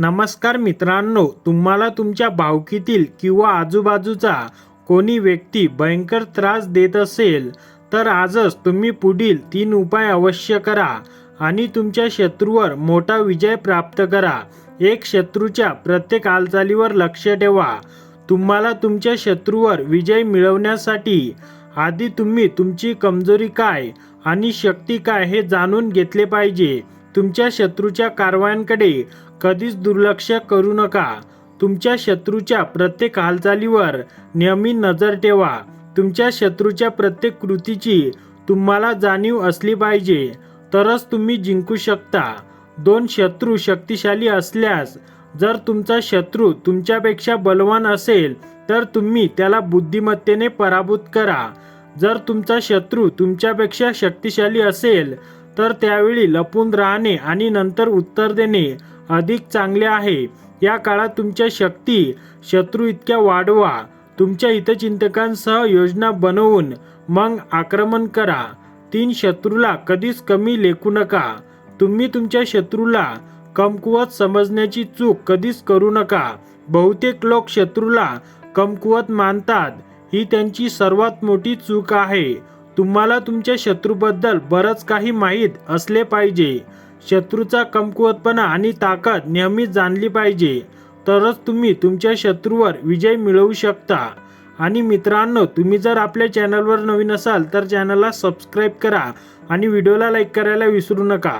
नमस्कार मित्रांनो तुम्हाला तुमच्या भावकीतील किंवा आजूबाजूचा कोणी व्यक्ती भयंकर त्रास देत असेल तर आजच तुम्ही पुढील तीन उपाय अवश्य करा आणि तुमच्या शत्रूवर मोठा विजय प्राप्त करा. एक शत्रूच्या प्रत्येक हालचालीवर लक्ष ठेवा. तुम्हाला तुमच्या शत्रूवर विजय मिळवण्यासाठी आधी तुम्ही तुमची कमजोरी काय आणि शक्ती काय हे जाणून घेतले पाहिजे. तुमच्या शत्रूच्या कारवायांकडे कधीच दुर्लक्ष करू नका. तुमच्या शत्रूच्या प्रत्येक हालचालीवर नेहमी नजर ठेवा. तुमच्या शत्रूच्या प्रत्येक कृतीची तुम्हाला जाणीव असली पाहिजे. तरच तुम्ही जिंकू शकता. दोन शत्रू शक्तिशाली असल्यास जर तुमचा शत्रू तुमच्यापेक्षा बलवान असेल तर तुम्ही त्याला बुद्धिमत्तेने पराभूत करा. जर तुमचा शत्रू तुमच्यापेक्षा शक्तिशाली असेल तर त्यावेळी लपून राहणे आणि नंतर उत्तर देणे अधिक चांगले आहे. या काळात तुमच्या शक्ती शत्रू इतक्या वाढवा. तुमच्या हितचिंतकांसह योजना बनवून मग आक्रमण करा. तीन शत्रूला कधीच कमी लेखू नका. तुम्ही तुमच्या शत्रूला कमकुवत समजण्याची चूक कधीच करू नका. बहुतेक लोक शत्रूला कमकुवत मानतात. ही त्यांची सर्वात मोठी चूक आहे. तुम्हाला तुमच्या शत्रूबद्दल बरंच काही माहीत असले पाहिजे. शत्रूचा कमकुवतपणा आणि ताकद नेहमी जाणली पाहिजे. तरच तुम्ही तुमच्या शत्रूवर विजय मिळवू शकता. आणि मित्रांनो तुम्ही जर आपल्या चॅनलवर नवीन असाल तर चॅनलला सबस्क्राईब करा आणि व्हिडिओला लाईक करायला विसरू नका.